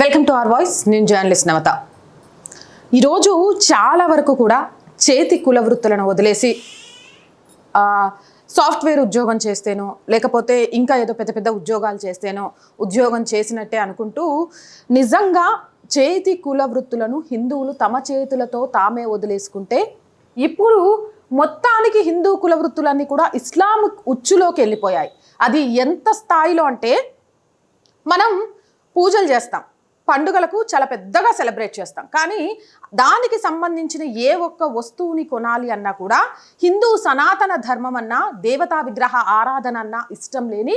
Welcome to our voice నేను journalist నవత. ఈరోజు చాలా వరకు కూడా చేతి కుల వృత్తులను వదిలేసి సాఫ్ట్వేర్ ఉద్యోగం చేస్తేనో లేకపోతే ఇంకా ఏదో పెద్ద పెద్ద ఉద్యోగాలు చేస్తేనో ఉద్యోగం చేసినట్టే అనుకుంటూ నిజంగా చేతి కుల వృత్తులను హిందువులు తమ చేతులతో తామే వదిలేసుకుంటే ఇప్పుడు మొత్తానికి హిందూ కుల వృత్తులన్నీ కూడా ఇస్లాం ఉచ్చులోకి వెళ్ళిపోయాయి. అది ఎంత స్థాయిలో అంటే మనం పూజలు చేస్తాం. పండుగలకు చాలా పెద్దగా సెలబ్రేట్ చేస్తాం. కానీ దానికి సంబంధించిన ఏ ఒక్క వస్తువుని కొనాలి అన్నా కూడా హిందూ సనాతన ధర్మం అన్నా దేవతా విగ్రహ ఆరాధన అన్నా ఇష్టం లేని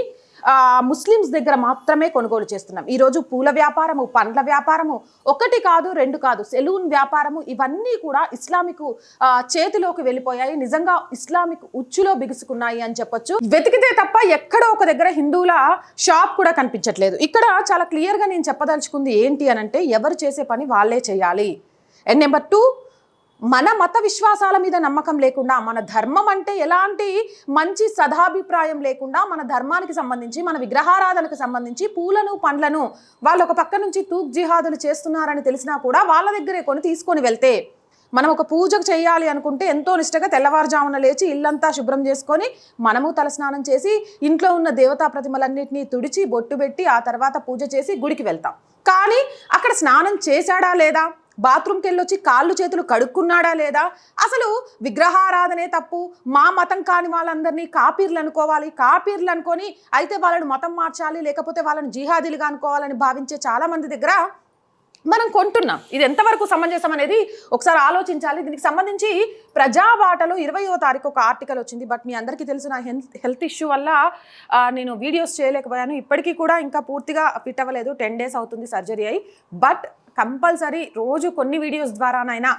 ముస్లిమ్స్ దగ్గర మాత్రమే కొనుగోలు చేస్తున్నాం. ఈరోజు పూల వ్యాపారము పండ్ల వ్యాపారము ఒకటి కాదు రెండు కాదు సెలూన్ వ్యాపారము ఇవన్నీ కూడా ఇస్లామిక్ చేతిలోకి వెళ్ళిపోయాయి. నిజంగా ఇస్లామిక్ ఉచ్చులో బిగుసుకున్నాయి అని చెప్పొచ్చు. వెతికితే తప్ప ఎక్కడో ఒక దగ్గర హిందువుల షాప్ కూడా కనిపించట్లేదు. ఇక్కడ చాలా క్లియర్గా నేను చెప్పదలుచుకుంది ఏంటి అని అంటే ఎవరు చేసే పని వాళ్ళే చేయాలి. అండ్ నెంబర్ టూ మన మత విశ్వాసాల మీద నమ్మకం లేకుండా మన ధర్మం అంటే ఎలాంటి మంచి సదాభిప్రాయం లేకుండా మన ధర్మానికి సంబంధించి మన విగ్రహారాధనకు సంబంధించి పూలను పండ్లను వాళ్ళు ఒక పక్క నుంచి తూక్ జిహాదులు చేస్తున్నారని తెలిసినా కూడా వాళ్ళ దగ్గరే కొని తీసుకొని వెళ్తే మనం ఒక పూజ చేయాలి అనుకుంటే ఎంతో నిష్టగా తెల్లవారుజామున లేచి ఇల్లంతా శుభ్రం చేసుకొని మనము తలస్నానం చేసి ఇంట్లో ఉన్న దేవతా ప్రతిమలన్నింటినీ తుడిచి బొట్టు పెట్టి ఆ తర్వాత పూజ చేసి గుడికి వెళ్తాం. కానీ అక్కడ స్నానం చేశాడా లేదా? బాత్రూమ్కి వెళ్ళొచ్చి కాళ్ళు చేతులు కడుక్కున్నాడా లేదా? అసలు విగ్రహారాధనే తప్పు. మా మతం కాని వాళ్ళందరినీ కాపీర్లు అనుకోవాలి. కాపీర్లు అనుకొని అయితే వాళ్ళని మతం మార్చాలి లేకపోతే వాళ్ళని జిహాదీలుగా అనుకోవాలని భావించే చాలామంది దగ్గర మనం కొంటున్నాం. ఇది ఎంతవరకు సమంజసం అనేది ఒకసారి ఆలోచించాలి. దీనికి సంబంధించి ప్రజావాటలో ఇరవయో తారీఖు ఒక ఆర్టికల్ వచ్చింది. బట్ మీ అందరికీ తెలుసు నా హెల్త్ హెల్త్ ఇష్యూ వల్ల నేను వీడియోస్ చేయలేకపోయాను. ఇప్పటికీ కూడా ఇంకా పూర్తిగా ఫిట్ అవ్వలేదు. టెన్ డేస్ అవుతుంది సర్జరీ అయి బట్ కంపల్సరీ రోజు కొన్ని వీడియోస్ ద్వారానైనా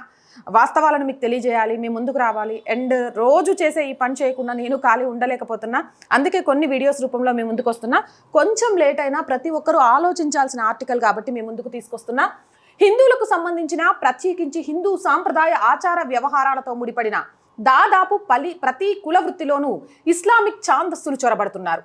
వాస్తవాలను మీకు తెలియజేయాలి మీ ముందుకు రావాలి. అండ్ రోజు చేసే ఈ పని చేయకుండా నేను ఖాళీ ఉండలేకపోతున్నా. అందుకే కొన్ని వీడియోస్ రూపంలో మీ ముందుకు వస్తున్నా కొంచెం లేట్ అయినా ప్రతి ఒక్కరూ ఆలోచించాల్సిన ఆర్టికల్ కాబట్టి మీ ముందుకు తీసుకొస్తున్నా. హిందువులకు సంబంధించిన ప్రత్యేకించి హిందూ సాంప్రదాయ ఆచార వ్యవహారాలతో ముడిపడిన దాదాపు పలి ప్రతి కుల వృత్తిలోనూ ఇస్లామిక్ ఛాందస్సులు చొరబడుతున్నారు.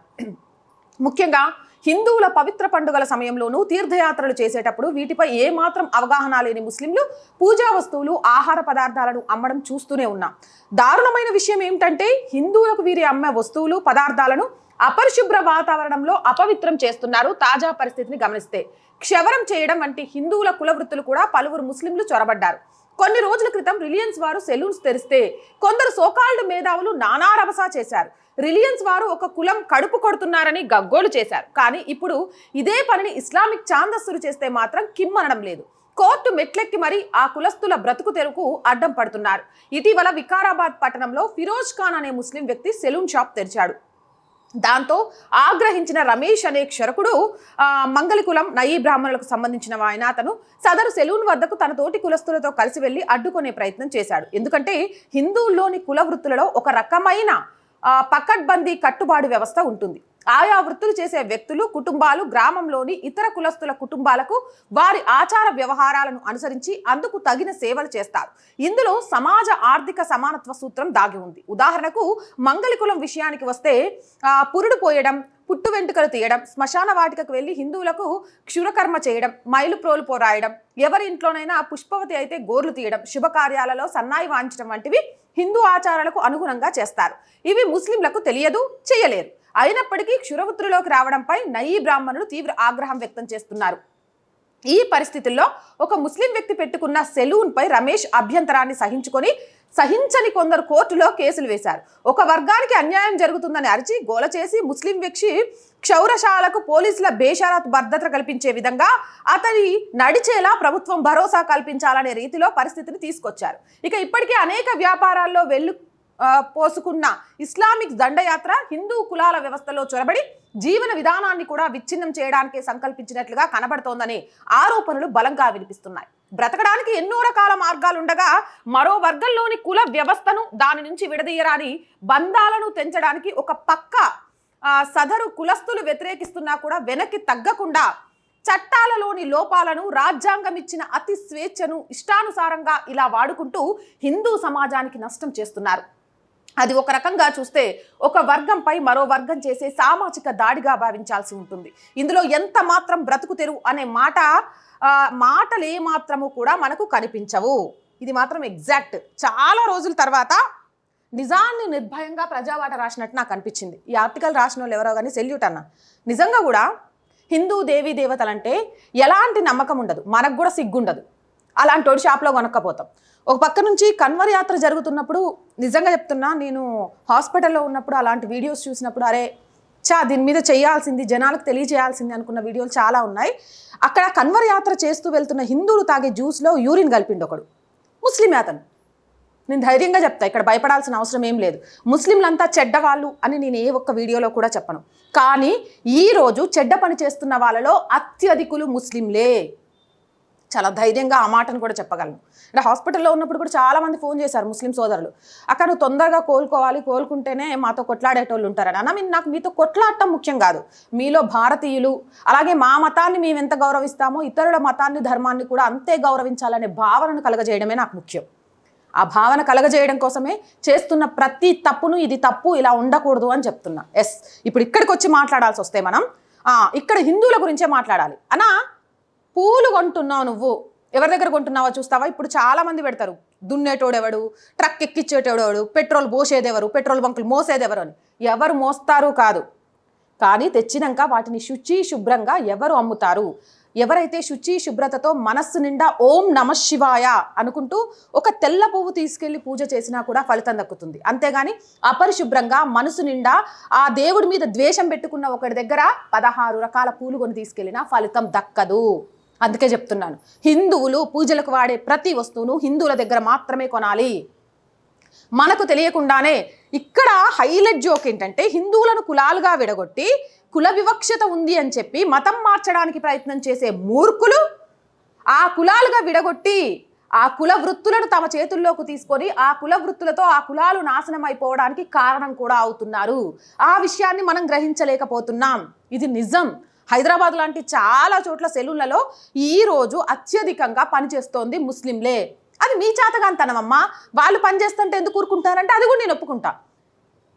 ముఖ్యంగా హిందువుల పవిత్ర పండుగల సమయంలోనూ తీర్థయాత్రలు చేసేటప్పుడు వీటిపై ఏమాత్రం అవగాహన లేని ముస్లింలు పూజా వస్తువులు ఆహార పదార్థాలను అమ్మడం చూస్తూనే ఉన్నాం. దారుణమైన విషయం ఏమిటంటే హిందువులకు వీరి అమ్మే వస్తువులు పదార్థాలను అపరిశుభ్ర వాతావరణంలో అపవిత్రం చేస్తున్నారు తాజా పరిస్థితిని గమనిస్తే. క్షవరం చేయడం వంటి హిందువుల కుల వృత్తులు కూడా పలువురు ముస్లింలు చొరబడ్డారు. కొన్ని రోజుల క్రితం రిలయన్స్ వారు సెలూన్స్ తెరిస్తే కొందరు సోకాల్డ్ మేధావులు నానా రభసా చేశారు. రిలయన్స్ వారు ఒక కులం కడుపు కొడుతున్నారని గగ్గోలు చేశారు. కానీ ఇప్పుడు ఇదే పనిని ఇస్లామిక్ ఛాందస్సులు చేస్తే మాత్రం కిమ్మనడం లేదు. కోర్టు మెట్లెక్కి మరి ఆ కులస్తుల బ్రతుకు తెరుకు అడ్డం పడుతున్నారు. ఇటీవల వికారాబాద్ పట్టణంలో ఫిరోజ్ ఖాన్ అనే ముస్లిం వ్యక్తి సెలూన్ షాప్ తెరిచాడు. దాంతో ఆగ్రహించిన రమేష్ అనే క్షరకుడు మంగళకులం నయీ బ్రాహ్మణులకు సంబంధించిన ఆయన అతను సదరు సెలూన్ వద్దకు తన తోటి కులస్తులతో కలిసి వెళ్ళి అడ్డుకునే ప్రయత్నం చేశాడు. ఎందుకంటే హిందువుల్లోని కుల వృత్తులలో ఒక రకమైన పకడ్బందీ కట్టుబాటు వ్యవస్థ ఉంటుంది. ఆయా వృత్తులు చేసే వ్యక్తులు కుటుంబాలు గ్రామంలోని ఇతర కులస్తుల కుటుంబాలకు వారి ఆచార వ్యవహారాలను అనుసరించి అందుకు తగిన సేవలు చేస్తారు. ఇందులో సమాజ ఆర్థిక సమానత్వ సూత్రం దాగి ఉంది. ఉదాహరణకు మంగళకులం విషయానికి వస్తే పురుడు పోయడం పుట్టు వెంట్రుకలు తీయడం శ్మశాన వాటికకు వెళ్ళి హిందువులకు క్షురకర్మ చేయడం మైలు ప్రోలు పోరాయడం ఎవరి ఇంట్లోనైనా పుష్పవతి అయితే గోర్లు తీయడం శుభకార్యాలలో సన్నాయి వాంచడం వంటివి హిందూ ఆచారాలకు అనుగుణంగా చేస్తారు. ఇవి ముస్లింలకు తెలియదు చేయలేరు. అయినప్పటికీ క్షురవృత్తులోకి రావడంపై నయీ బ్రాహ్మణులు తీవ్ర ఆగ్రహం వ్యక్తం చేస్తున్నారు. ఈ పరిస్థితుల్లో ఒక ముస్లిం వ్యక్తి పెట్టుకున్న సెలూన్పై రమేష్ అభ్యంతరాన్ని సహించుకొని సహించని కొందరు కోర్టులో కేసులు వేశారు. ఒక వర్గానికి అన్యాయం జరుగుతుందని అరిచి గోల చేసి ముస్లిం వ్యక్తి క్షౌరశాలకు పోలీసుల బేషారత్ భద్రత కల్పించే విధంగా అతని నడిచేలా ప్రభుత్వం భరోసా కల్పించాలనే రీతిలో పరిస్థితిని తీసుకొచ్చారు. ఇక ఇప్పటికే అనేక వ్యాపారాల్లో వెళ్ళు పోసుకున్న ఇస్లామిక్ దండయాత్ర హిందూ కులాల వ్యవస్థలో చొరబడి జీవన విధానాన్ని కూడా విచ్ఛిన్నం చేయడానికి సంకల్పించినట్లుగా కనబడుతోందని ఆరోపణలు బలంగా వినిపిస్తున్నాయి. బ్రతకడానికి ఎన్నో రకాల మార్గాలు ఉండగా మరో వర్గంలోని కుల వ్యవస్థను దాని నుంచి విడదీయరాని బంధాలను తెంచడానికి ఒక పక్క సదరు కులస్తులు వ్యతిరేకిస్తున్నా కూడా వెనక్కి తగ్గకుండా చట్టాలలోని లోపాలను రాజ్యాంగం ఇచ్చిన అతి స్వేచ్ఛను ఇష్టానుసారంగా ఇలా వాడుకుంటూ హిందూ సమాజానికి నష్టం చేస్తున్నారు. అది ఒక రకంగా చూస్తే ఒక వర్గంపై మరో వర్గం చేసే సామాజిక దాడిగా భావించాల్సి ఉంటుంది. ఇందులో ఎంత మాత్రం బ్రతుకు తెరువు అనే మాట మాటలే మాటలు ఏ మాత్రము కూడా మనకు కనిపించవు. ఇది మాత్రం ఎగ్జాక్ట్. చాలా రోజుల తర్వాత నిజాన్ని నిర్భయంగా ప్రజావాట రాసినట్టు నాకు అనిపించింది. ఈ ఆర్టికల్ రాసిన వాళ్ళు ఎవరో కానీ సెల్యూట్ అన్న. నిజంగా కూడా హిందూ దేవీ దేవతలంటే ఎలాంటి నమ్మకం ఉండదు. మనకు కూడా సిగ్గుండదు. అలాంటి వాడి షాప్లో కొనక్కపోతాం. ఒక పక్క నుంచి కన్వర్ యాత్ర జరుగుతున్నప్పుడు నిజంగా చెప్తున్నా నేను హాస్పిటల్లో ఉన్నప్పుడు అలాంటి వీడియోస్ చూసినప్పుడు అరే చా దీని మీద చేయాల్సింది జనాలకు తెలియజేయాల్సింది అనుకున్న వీడియోలు చాలా ఉన్నాయి. అక్కడ కన్వర్ యాత్ర చేస్తూ వెళ్తున్న హిందువులు తాగే జ్యూస్లో యూరిన్ కలిపిండు ఒకడు. ముస్లిం అతను. నేను ధైర్యంగా చెప్తా ఇక్కడ భయపడాల్సిన అవసరం ఏం లేదు. ముస్లింలంతా చెడ్డవాళ్ళు అని నేను ఏ ఒక్క వీడియోలో కూడా చెప్పను. కానీ ఈ రోజు చెడ్డ పని చేస్తున్న వాళ్ళలో అత్యధికులు ముస్లింలే. చాలా ధైర్యంగా ఆ మాటను కూడా చెప్పగలను. అంటే హాస్పిటల్లో ఉన్నప్పుడు కూడా చాలామంది ఫోన్ చేశారు ముస్లిం సోదరులు. అక్కడ నువ్వు తొందరగా కోలుకోవాలి. కోలుకుంటేనే మాతో కొట్లాడేటోళ్ళు ఉంటారని. అన్న మీ- నాకు మీతో కొట్లాడటం ముఖ్యం కాదు. మీలో భారతీయులు అలాగే మా మతాన్ని మేము ఎంత గౌరవిస్తామో ఇతరుల మతాన్ని ధర్మాన్ని కూడా అంతే గౌరవించాలనే భావనను కలగజేయడమే నాకు ముఖ్యం. ఆ భావన కలగజేయడం కోసమే చేస్తున్న ప్రతి తప్పును ఇది తప్పు ఇలా ఉండకూడదు అని చెప్తున్నా. ఎస్ ఇప్పుడు ఇక్కడికి వచ్చి మాట్లాడాల్సి వస్తే మనం ఇక్కడ హిందువుల గురించే మాట్లాడాలి. అనా పూలు కొంటున్నావు నువ్వు. ఎవరి దగ్గర కొంటున్నావో చూస్తావా? ఇప్పుడు చాలా మంది పెడతారు. దున్నేటోడు ఎవడు ట్రక్ ఎక్కిచ్చేటోడు ఎవడు పెట్రోల్ పోసేదెవరు? పెట్రోల్ బంకులు మోసేదెవరు అని. ఎవరు మోస్తారు కాదు. కానీ తెచ్చినాక వాటిని శుచి శుభ్రంగా ఎవరు అమ్ముతారు? ఎవరైతే శుచి శుభ్రతతో మనస్సు నిండా ఓం నమ శివాయ అనుకుంటూ ఒక తెల్ల పువ్వు తీసుకెళ్ళి పూజ చేసినా కూడా ఫలితం దక్కుతుంది. అంతేగాని అపరిశుభ్రంగా మనసు నిండా ఆ దేవుడి మీద ద్వేషం పెట్టుకున్న ఒకటి దగ్గర పదహారు రకాల పూలు కొని తీసుకెళ్ళినా ఫలితం దక్కదు. అందుకే చెప్తున్నాను. హిందువులు పూజలకు వాడే ప్రతి వస్తువును హిందువుల దగ్గర మాత్రమే కొనాలి. మనకు తెలియకుండానే ఇక్కడ హైలైట్ జోక్ ఏంటంటే హిందువులను కులాలుగా విడగొట్టి కుల వివక్షత ఉంది అని చెప్పి మతం మార్చడానికి ప్రయత్నం చేసే మూర్ఖులు ఆ కులాలుగా విడగొట్టి ఆ కుల వృత్తులను తమ చేతుల్లోకి తీసుకొని ఆ కుల వృత్తులతో ఆ కులాలు నాశనం అయిపోవడానికి కారణం కూడా అవుతున్నారు. ఆ విషయాన్ని మనం గ్రహించలేకపోతున్నాం. ఇది నిజం. హైదరాబాద్ లాంటి చాలా చోట్ల సెలూన్లలో ఈరోజు అత్యధికంగా పనిచేస్తోంది ముస్లింలే. అది మీ చేతగాంతనమమ్మా వాళ్ళు పనిచేస్తుంటే ఎందుకు ఊరుకుంటారంటే అది కూడా నేను ఒప్పుకుంటా.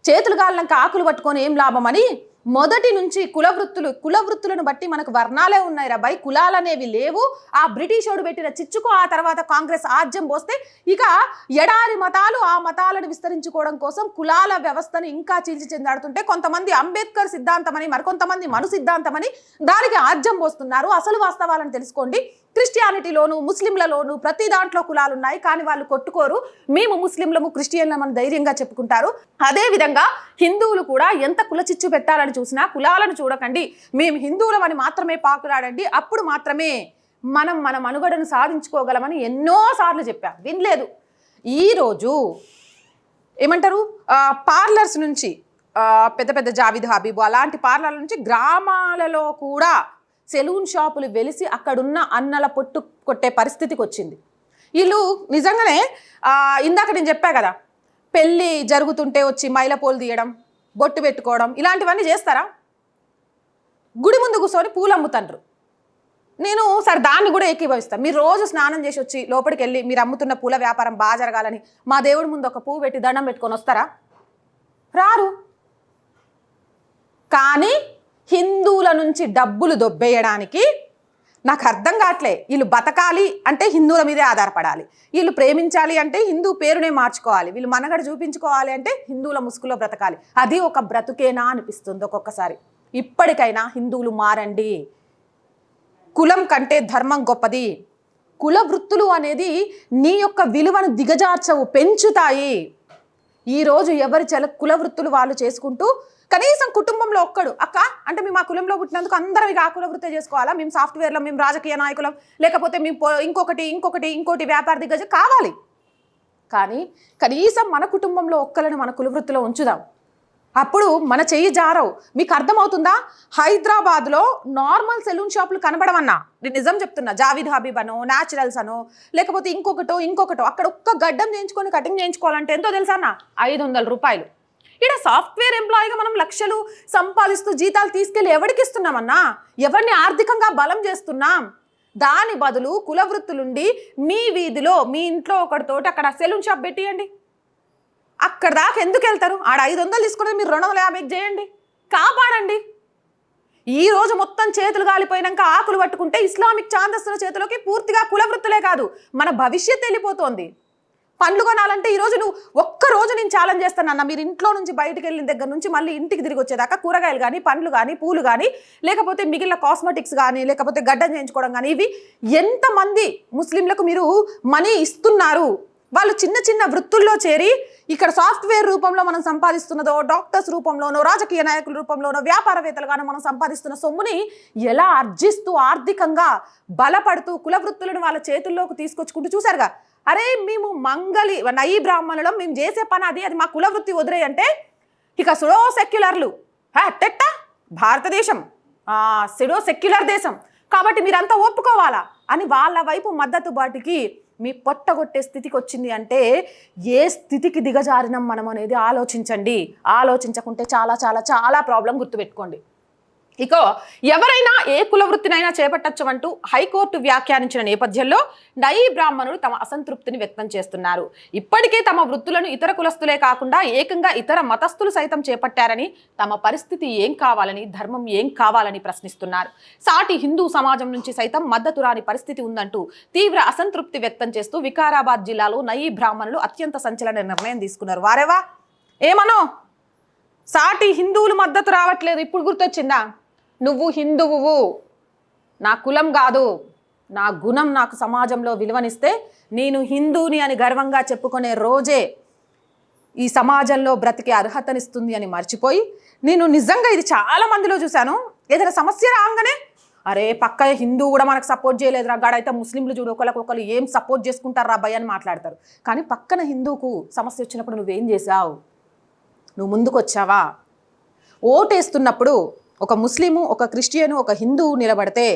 చేతులు గాలినాక ఆకులు పట్టుకొని ఏం లాభం అని మొదటి నుంచి కుల వృత్తులు కుల వృత్తులను బట్టి మనకు వర్ణాలే ఉన్నాయి రబ్బాయి కులాలు అనేవి లేవు. ఆ బ్రిటిషోడు పెట్టిన చిచ్చుకు ఆ తర్వాత కాంగ్రెస్ ఆజ్యం పోస్తే ఇక ఎడారి మతాలు ఆ మతాలను విస్తరించుకోవడం కోసం కులాల వ్యవస్థను ఇంకా చీల్చి చెందాడుతుంటే కొంతమంది అంబేద్కర్ సిద్ధాంతమని మరికొంతమంది మను సిద్ధాంతమని దానికి ఆజ్యం పోస్తున్నారు. అసలు వాస్తవాలను తెలుసుకోండి. క్రిస్టియానిటీలోను ముస్లింలలోను ప్రతి దాంట్లో కులాలు ఉన్నాయి కానీ వాళ్ళు కొట్టుకోరు. మేము ముస్లింలము క్రిస్టియన్లమని ధైర్యంగా చెప్పుకుంటారు. అదే విధంగా హిందువులు కూడా ఎంత కుల చిచ్చు పెట్టాలని చూసినా కులాలను చూడకండి. మేము హిందువులమని మాత్రమే పాకులాడండి. అప్పుడు మాత్రమే మనం మన మనుగడను సాధించుకోగలమని ఎన్నోసార్లు చెప్పాం. వినలేదు. ఈరోజు ఏమంటారు? పార్లర్స్ నుంచి పెద్ద పెద్ద జావిద్ హబీబు అలాంటి పార్లర్ల నుంచి గ్రామాలలో కూడా సెలూన్ షాపులు వెలిసి అక్కడున్న అన్నల పొట్టు కొట్టే పరిస్థితికి వచ్చింది. వీళ్ళు నిజంగానే ఇందాక నేను చెప్పా కదా పెళ్ళి జరుగుతుంటే వచ్చి మైలపోలు తీయడం బొట్టు పెట్టుకోవడం ఇలాంటివన్నీ చేస్తారా? గుడి ముందు కూర్చొని పూలు అమ్ముతండ్రు. నేను సరే దాన్ని కూడా ఏకీభవిస్తాను మీరు రోజు స్నానం చేసి వచ్చి లోపలికి వెళ్ళి మీరు అమ్ముతున్న పూల వ్యాపారం బాగా జరగాలని మా దేవుడి ముందు ఒక పువ్వు పెట్టి దండం పెట్టుకొని వస్తారా? రారు. కానీ హిందువుల నుంచి డబ్బులు దొబ్బేయడానికి నాకు అర్థం కావట్లే. వీళ్ళు బతకాలి అంటే హిందువుల మీదే ఆధారపడాలి. వీళ్ళు ప్రేమించాలి అంటే హిందూ పేరునే మార్చుకోవాలి. వీళ్ళు మనగడ చూపించుకోవాలి అంటే హిందువుల ముసుగులో బ్రతకాలి. అది ఒక బ్రతుకేనా అనిపిస్తుంది ఒక్కొక్కసారి. ఇప్పటికైనా హిందువులు మారండి. కులం కంటే ధర్మం గొప్పది. కుల వృత్తులు అనేది నీ యొక్క విలువను దిగజార్చవు పెంచుతాయి. ఈరోజు ఎవరి చల కుల వృత్తులు వాళ్ళు చేసుకుంటూ కనీసం కుటుంబంలో ఒక్కడు అక్క అంటే మేము ఆ కులంలో పుట్టినందుకు అందరం ఇక ఆ కుల చేసుకోవాలా? మేము సాఫ్ట్వేర్లో మేము రాజకీయ నాయకులం లేకపోతే మేము పో- ఇంకొకటి ఇంకొకటి ఇంకోటి వ్యాపార దిగ్గజ కావాలి. కానీ కనీసం మన కుటుంబంలో ఒక్కలను మన కులవృత్తిలో ఉంచుదాం. అప్పుడు మన చెయ్యి జారవు. మీకు అర్థమవుతుందా? హైదరాబాద్లో నార్మల్ సెలూన్ షాపులు కనబడమన్నా నేను నిజం చెప్తున్నా జావిద్ హబీబ్ అనో న్యాచురల్స్ అనో లేకపోతే ఇంకొకటో ఇంకొకటో అక్కడ ఒక్క గడ్డం చేయించుకొని కటింగ్ చేయించుకోవాలంటే ఎంతో తెలుసా అన్న? ఐదు వందల రూపాయలు. ఇక్కడ సాఫ్ట్వేర్ ఎంప్లాయీగా మనం లక్షలు సంపాదిస్తూ జీతాలు తీసుకెళ్ళి ఎవరికి ఇస్తున్నామన్నా? ఎవరిని ఆర్థికంగా బలం చేస్తున్నాం? దాని బదులు కుల వృత్తులుండి మీ వీధిలో మీ ఇంట్లో ఒకటితోటి అక్కడ సెలూన్ షాప్ పెట్టియండి. అక్కడ దాకా ఎందుకు వెళ్తారు? ఆడ ఐదు వందలు తీసుకుని మీరు రెండు వందల యాభైకి చేయండి. కాపాడండి. ఈ రోజు మొత్తం చేతులు కాలిపోయినాక ఆకులు పట్టుకుంటే ఇస్లామిక్ ఛాందస్తుల చేతిలోకి పూర్తిగా కులవృత్తులే కాదు మన భవిష్యత్ వెళ్ళిపోతోంది. పండ్లు కొనాలంటే ఈ నువ్వు ఒక్క రోజు నేను ఛాలెంజ్ చేస్తానన్న మీరు ఇంట్లో నుంచి బయటకు వెళ్ళిన దగ్గర నుంచి మళ్ళీ ఇంటికి తిరిగి వచ్చేదాకా కూరగాయలు కానీ పండ్లు కానీ పూలు కానీ లేకపోతే మిగిలిన కాస్మెటిక్స్ కానీ లేకపోతే గడ్డం చేయించుకోవడం కానీ ఇవి ఎంతమంది ముస్లింలకు మీరు మనీ ఇస్తున్నారు? వాళ్ళు చిన్న చిన్న వృత్తుల్లో చేరి ఇక్కడ సాఫ్ట్వేర్ రూపంలో మనం సంపాదిస్తున్నదో డాక్టర్స్ రూపంలోనో రాజకీయ నాయకుల రూపంలోనో వ్యాపారవేత్తలుగానో మనం సంపాదిస్తున్న సొమ్ముని ఎలా ఆర్జిస్తూ ఆర్థికంగా బలపడుతూ కుల వృత్తులను వాళ్ళ చేతుల్లోకి తీసుకొచ్చుకుంటూ చూసారుగా అరే మేము మంగళి నయీ బ్రాహ్మణులం మేము చేసే పని అది అది మా కులవృత్తి వదిలే అంటే ఇక సుడో సెక్యులర్లు అట్టెట్ట భారతదేశం సెడో సిడో సెక్యులర్ దేశం. కాబట్టి మీరంతా ఒప్పుకోవాలా? అని వాళ్ళ వైపు మద్దతు బాటికి మీ పొట్టగొట్టే స్థితికి వచ్చింది అంటే ఏ స్థితికి దిగజారినం మనం అనేది ఆలోచించండి. ఆలోచించకుంటే చాలా చాలా చాలా ప్రాబ్లం గుర్తుపెట్టుకోండి. ఇక ఎవరైనా ఏ కుల వృత్తినైనా చేపట్టచ్చు అంటూ హైకోర్టు వ్యాఖ్యానించిన నేపథ్యంలో నయీ బ్రాహ్మణులు తమ అసంతృప్తిని వ్యక్తం చేస్తున్నారు. ఇప్పటికే తమ వృత్తులను ఇతర కులస్తులే కాకుండా ఏకంగా ఇతర మతస్థులు సైతం చేపట్టారని తమ పరిస్థితి ఏం కావాలని ధర్మం ఏం కావాలని ప్రశ్నిస్తున్నారు. సాటి హిందూ సమాజం నుంచి సైతం మద్దతు రాని పరిస్థితి ఉందంటూ తీవ్ర అసంతృప్తి వ్యక్తం చేస్తూ వికారాబాద్ జిల్లాలో నయీ బ్రాహ్మణులు అత్యంత సంచలన నిర్ణయం తీసుకున్నారు. వారేవా? ఏమనో? సాటి హిందువులు మద్దతు రావట్లేదు. ఇప్పుడు గుర్తొచ్చిందా? నువ్వు హిందువువు. నా కులం కాదు. నా గుణం నాకు సమాజంలో విలువనిస్తే నేను హిందూని అని గర్వంగా చెప్పుకునే రోజే ఈ సమాజంలో బ్రతికే అర్హతనిస్తుంది అని మర్చిపోయి నేను నిజంగా ఇది చాలా మందిలో చూశాను. ఏదైనా సమస్య రాగానే అరే పక్క హిందూ కూడా మనకు సపోర్ట్ చేయలేదురా గాడైతే ముస్లింలు చూడు ఒకరికి ఒకరు ఏం సపోర్ట్ చేసుకుంటారు రా భయ్ అని మాట్లాడతారు. కానీ పక్కన హిందూకు సమస్య వచ్చినప్పుడు నువ్వేం చేసావు నువ్వు ముందుకు వచ్చావా ఓటేస్తున్నప్పుడు ఒక ముస్లిము ఒక క్రిస్టియను ఒక హిందువు నిలబడితే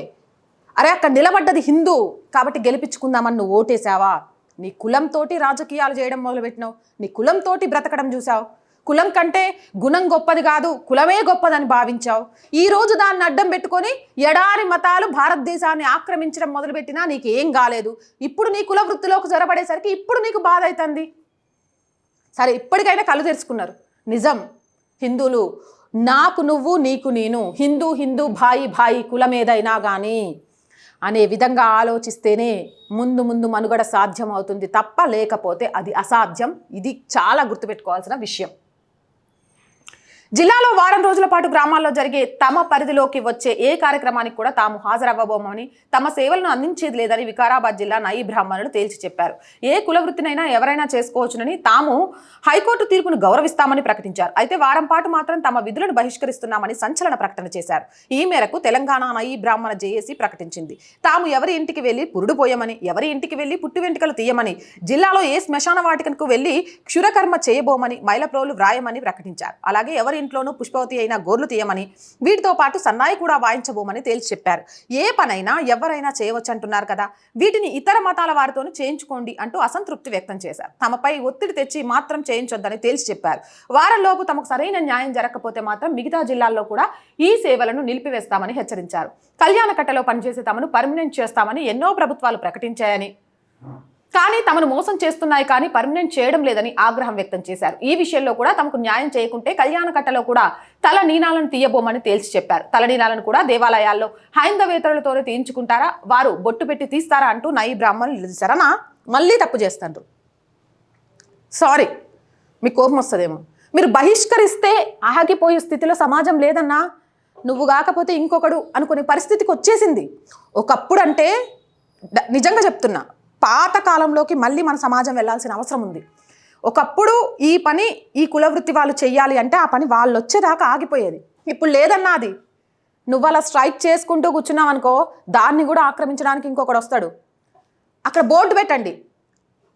అరే అక్కడ నిలబడ్డది హిందూ కాబట్టి గెలిపించుకుందామని నువ్వు ఓటేసావా? నీ కులంతోటి రాజకీయాలు చేయడం మొదలుపెట్టినావు. నీ కులంతోటి బ్రతకడం చూసావు కులం కంటే గుణం గొప్పది కాదు కులమే గొప్పదని భావించావు. ఈరోజు దాన్ని అడ్డం పెట్టుకొని ఎడారి మతాలు భారతదేశాన్ని ఆక్రమించడం మొదలుపెట్టినా నీకు ఏం కాలేదు. ఇప్పుడు నీ కుల వృత్తిలోకి జొరబడేసరికి ఇప్పుడు నీకు బాధ అవుతుంది సరే ఇప్పటికైనా కళ్ళు తెరుచుకున్నారు. నిజం. హిందువులు నాకు నువ్వు నీకు నేను హిందూ హిందూ భాయి భాయి కులమేదైనా కానీ అనే విధంగా ఆలోచిస్తేనే ముందు ముందు మనుగడ సాధ్యం అవుతుంది తప్ప లేకపోతే అది అసాధ్యం. ఇది చాలా గుర్తుపెట్టుకోవాల్సిన విషయం. జిల్లాలో వారం రోజుల పాటు గ్రామాల్లో జరిగే తమ పరిధిలోకి వచ్చే ఏ కార్యక్రమానికి కూడా తాము హాజరవ్వబోమని తమ సేవలను అందించేది లేదని వికారాబాద్ జిల్లా నయీ బ్రాహ్మణులు తేల్చి చెప్పారు. ఏ కులవృత్తినైనా ఎవరైనా చేసుకోవచ్చునని తాము హైకోర్టు తీర్పును గౌరవిస్తామని ప్రకటించారు. అయితే వారం పాటు మాత్రం తమ విధులను బహిష్కరిస్తున్నామని సంచలన ప్రకటన చేశారు. ఈ మేరకు తెలంగాణ నయీ బ్రాహ్మణ జేఏసీ ప్రకటించింది. తాము ఎవరి ఇంటికి వెళ్ళి పురుడు పోయమని ఎవరి ఇంటికి వెళ్ళి పుట్టి వెంట్రుకలు తీయమని జిల్లాలో ఏ శ్మశాన వాటికకు వెళ్ళి క్షురకర్మ చేయబోమని మైలప్రోలు వ్రాయమని ప్రకటించారు. అలాగే ఎవరి ఇంట్లోనూ పుష్పవతి అయిన గోర్లు తీయమని వీటితో పాటు సన్నాయి కూడా వాయించబోమని తేల్చి చెప్పారు. ఏ పనైనా ఎవరైనా చేయవచ్చు అంటున్నారు కదా. వీటిని ఇతర మతాల వారితోనూ చేయించుకోండి అంటూ అసంతృప్తి వ్యక్తం చేశారు. తమపై ఒత్తిడి తెచ్చి మాత్రం చేయించొద్దని తేల్చి చెప్పారు. వారంలోపు తమకు సరైన న్యాయం జరగకపోతే మాత్రం మిగతా జిల్లాల్లో కూడా ఈ సేవలను నిలిపివేస్తామని హెచ్చరించారు. కళ్యాణకట్టలో పనిచేసే తమను పర్మనెంట్ చేస్తామని ఎన్నో ప్రభుత్వాలు ప్రకటించాయని కానీ తమను మోసం చేస్తున్నాయి కానీ పర్మనెంట్ చేయడం లేదని ఆగ్రహం వ్యక్తం చేశారు. ఈ విషయంలో కూడా తమకు న్యాయం చేయకుంటే కళ్యాణ కట్టలో కూడా తల నీనాలను తీయబోమని తేల్చి చెప్పారు. తల నీనాలను కూడా దేవాలయాల్లో హైందవేతరులతోనే తీయించుకుంటారా? వారు బొట్టు పెట్టి తీస్తారా అంటూ నయి బ్రాహ్మణులు నిలిచారనా మళ్ళీ తప్పు చేస్తారు సారీ మీకు కోపం వస్తుందేమో. మీరు బహిష్కరిస్తే ఆగిపోయే స్థితిలో సమాజం లేదన్నా నువ్వు కాకపోతే ఇంకొకడు అనుకునే పరిస్థితికి వచ్చేసింది. ఒకప్పుడు అంటే నిజంగా చెప్తున్నా పాత కాలంలోకి మళ్ళీ మన సమాజం వెళ్ళాల్సిన అవసరం ఉంది. ఒకప్పుడు ఈ పని ఈ కులవృత్తి వాళ్ళు చెయ్యాలి అంటే ఆ పని వాళ్ళు వచ్చేదాకా ఆగిపోయేది. ఇప్పుడు లేదన్నా అది. నువ్వు అలా స్ట్రైక్ చేసుకుంటూ కూర్చున్నావు అనుకో దాన్ని కూడా ఆక్రమించడానికి ఇంకొకడు వస్తాడు. అక్కడ బోర్డు పెట్టండి.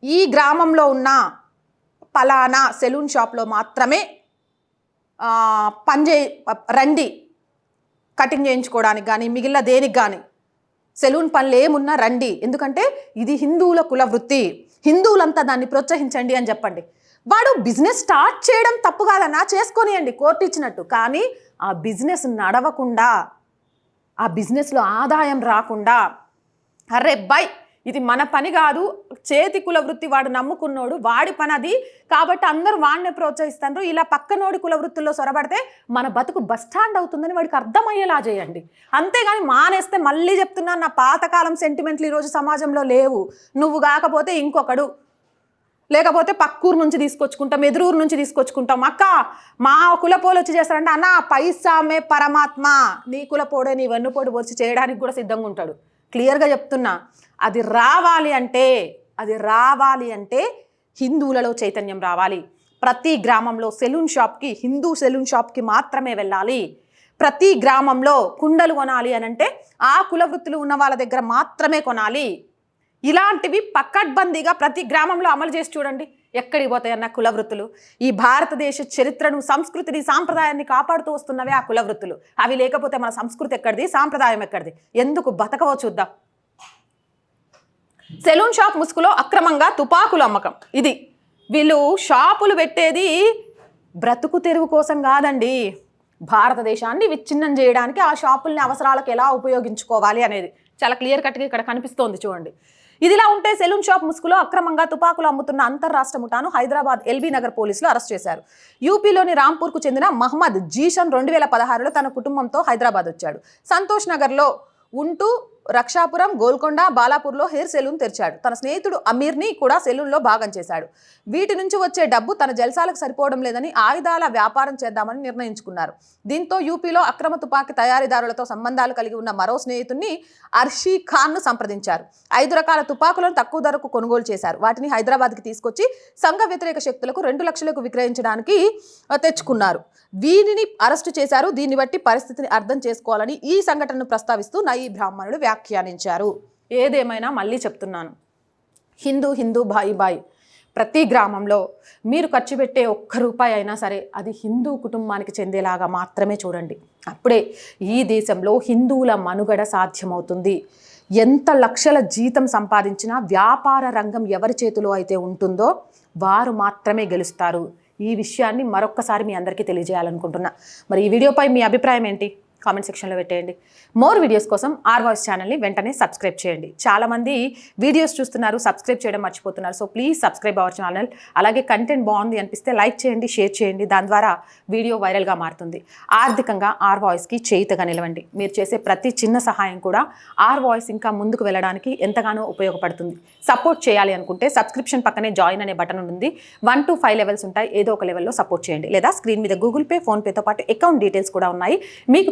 ఈ గ్రామంలో ఉన్న పలానా సెలూన్ షాప్లో మాత్రమే పనిచే పని చే రండి. కటింగ్ చేయించుకోవడానికి కానీ మిగిలిన దేనికి కానీ సెలూన్ పనులు ఏమున్నా రండి. ఎందుకంటే ఇది హిందువుల కుల వృత్తి హిందువులంతా దాన్ని ప్రోత్సహించండి అని చెప్పండి. వాడు బిజినెస్ స్టార్ట్ చేయడం తప్పు కాదన్నా చేసుకోనియండి కోర్టు ఇచ్చినట్టు. కానీ ఆ బిజినెస్ నడవకుండా ఆ బిజినెస్లో ఆదాయం రాకుండా అరే బై ఇది మన పని కాదు చేతి కుల వృత్తి వాడు నమ్ముకున్నోడు వాడి పని అది. కాబట్టి అందరూ వాడినే ప్రోత్సహిస్తారు ఇలా పక్కనోడి కుల వృత్తుల్లో సొరబడితే మన బతుకు బస్ స్టాండ్ అవుతుందని వాడికి అర్థమయ్యేలా చేయండి. అంతేగాని మానేస్తే మళ్ళీ చెప్తున్నా నా పాతకాలం సెంటిమెంట్లు ఈరోజు సమాజంలో లేవు. నువ్వు కాకపోతే ఇంకొకడు. లేకపోతే పక్కూరు నుంచి తీసుకొచ్చుకుంటాం ఎదురూరు నుంచి తీసుకొచ్చుకుంటాం. అక్క మా కులపోలు వచ్చి చేస్తారంటే అన్న పైసామే పరమాత్మ. నీ కులపోడే నీ వెన్నుపోడు వచ్చి చేయడానికి కూడా సిద్ధంగా ఉంటాడు. క్లియర్గా చెప్తున్నా. అది రావాలి అంటే అది రావాలి అంటే హిందువులలో చైతన్యం రావాలి. ప్రతి గ్రామంలో సెలూన్ షాప్కి హిందూ సెలూన్ షాప్కి మాత్రమే వెళ్ళాలి. ప్రతి గ్రామంలో కుండలు కొనాలి అని అంటే ఆ కుల వృత్తులు ఉన్న వాళ్ళ దగ్గర మాత్రమే కొనాలి. ఇలాంటివి పక్కడ్బందీగా ప్రతి గ్రామంలో అమలు చేసి చూడండి. ఎక్కడికి పోతాయన్న కుల వృత్తులు ఈ భారతదేశ చరిత్రను సంస్కృతిని సాంప్రదాయాన్ని కాపాడుతూ వస్తున్నవే ఆ కుల వృత్తులు అవి లేకపోతే మన సంస్కృతి ఎక్కడిది? సాంప్రదాయం ఎక్కడిది? ఎందుకు బతకవో చూద్దాం. సెలూన్ షాప్ ముసుగులో అక్రమంగా తుపాకులు అమ్మకం. ఇది వీళ్ళు షాపులు పెట్టేది బ్రతుకు తెరువు కోసం కాదండి. భారతదేశాన్ని విచ్ఛిన్నం చేయడానికి ఆ షాపుల్ని అవసరాలకు ఎలా ఉపయోగించుకోవాలి అనేది చాలా క్లియర్ కట్గా ఇక్కడ కనిపిస్తోంది చూడండి. ఇదిలా ఉంటే సెలూన్ షాప్ ముసుగులో అక్రమంగా తుపాకులు అమ్ముతున్న అంతర్రాష్ట్ర ముఠాను హైదరాబాద్ ఎల్బీ నగర్ పోలీసులు అరెస్ట్ చేశారు. యూపీలోని రాంపూర్కు చెందిన మహమ్మద్ జీషన్ రెండు వేల పదహారులో తన కుటుంబంతో హైదరాబాద్ వచ్చాడు. సంతోష్ నగర్లో ఉంటూ రక్షాపురం గోల్కొండ బాలాపూర్లో హెయిర్ సెలూన్ తెరిచాడు. తన స్నేహితుడు అమీర్ని కూడా సెలూన్లో భాగం చేశాడు. వీటి నుంచి వచ్చే డబ్బు తన జల్సాలకు సరిపోవడం లేదని ఆయుధాల వ్యాపారం చేద్దామని నిర్ణయించుకున్నారు. దీంతో యూపీలో అక్రమ తుపాకీ తయారీదారులతో సంబంధాలు కలిగి ఉన్న మరో స్నేహితుడిని అర్షీ ఖాన్ను సంప్రదించారు. ఐదు రకాల తుపాకులను తక్కువ ధరకు కొనుగోలు చేశారు. వాటిని హైదరాబాద్కి తీసుకొచ్చి సంఘ వ్యతిరేక శక్తులకు రెండు లక్షలకు విక్రయించడానికి తెచ్చుకున్నారు. వీరిని అరెస్టు చేశారు. దీన్ని బట్టి పరిస్థితిని అర్థం చేసుకోవాలని ఈ సంఘటనను ప్రస్తావిస్తూ నయీ బ్రాహ్మణుడు వ్యాఖ్యానించారు. ఏదేమైనా మళ్ళీ చెప్తున్నాను. హిందూ హిందూ బాయి బాయ్ ప్రతి గ్రామంలో మీరు ఖర్చు పెట్టే ఒక్క రూపాయి అయినా సరే అది హిందూ కుటుంబానికి చెందేలాగా మాత్రమే చూడండి. అప్పుడే ఈ దేశంలో హిందువుల మనుగడ సాధ్యమవుతుంది. ఎంత లక్షల జీతం సంపాదించినా వ్యాపార రంగం ఎవరి చేతిలో అయితే ఉంటుందో వారు మాత్రమే గెలుస్తారు. ఈ విషయాన్ని మరొక్కసారి మీ అందరికీ తెలియజేయాలనుకుంటున్నా. మరి ఈ వీడియోపై మీ అభిప్రాయం ఏంటి? కామెంట్ సెక్షన్లో పెట్టేయండి. మోర్ వీడియోస్ కోసం ఆర్ వాయిస్ ఛానల్ని వెంటనే సబ్స్క్రైబ్ చేయండి. చాలామంది వీడియోస్ చూస్తున్నారు సబ్స్క్రైబ్ చేయడం మర్చిపోతున్నారు. So please subscribe our channel అలాగే కంటెంట్ బాగుంది అనిపిస్తే లైక్ చేయండి షేర్ చేయండి. దాని ద్వారా వీడియో వైరల్గా మారుతుంది. ఆర్థికంగా ఆర్ వాయిస్కి చేయితగా నిలవండి. మీరు చేసే ప్రతి చిన్న సహాయం కూడా ఆర్ వాయిస్ ఇంకా ముందుకు వెళ్ళడానికి ఎంతగానో ఉపయోగపడుతుంది. సపోర్ట్ చేయాలి అనుకుంటే సబ్స్క్రిప్షన్ పక్కనే జాయిన్ అనే బటన్ ఉంటుంది. వన్ టు ఫైవ్ లెవెల్స్ ఉంటాయి. ఏదో ఒక లెవెల్లో సపోర్ట్ చేయండి. లేదా స్క్రీన్ మీద గూగుల్ పే ఫోన్పేతో పాటు అకౌంట్ డీటెయిల్స్ కూడా ఉన్నాయి. మీకు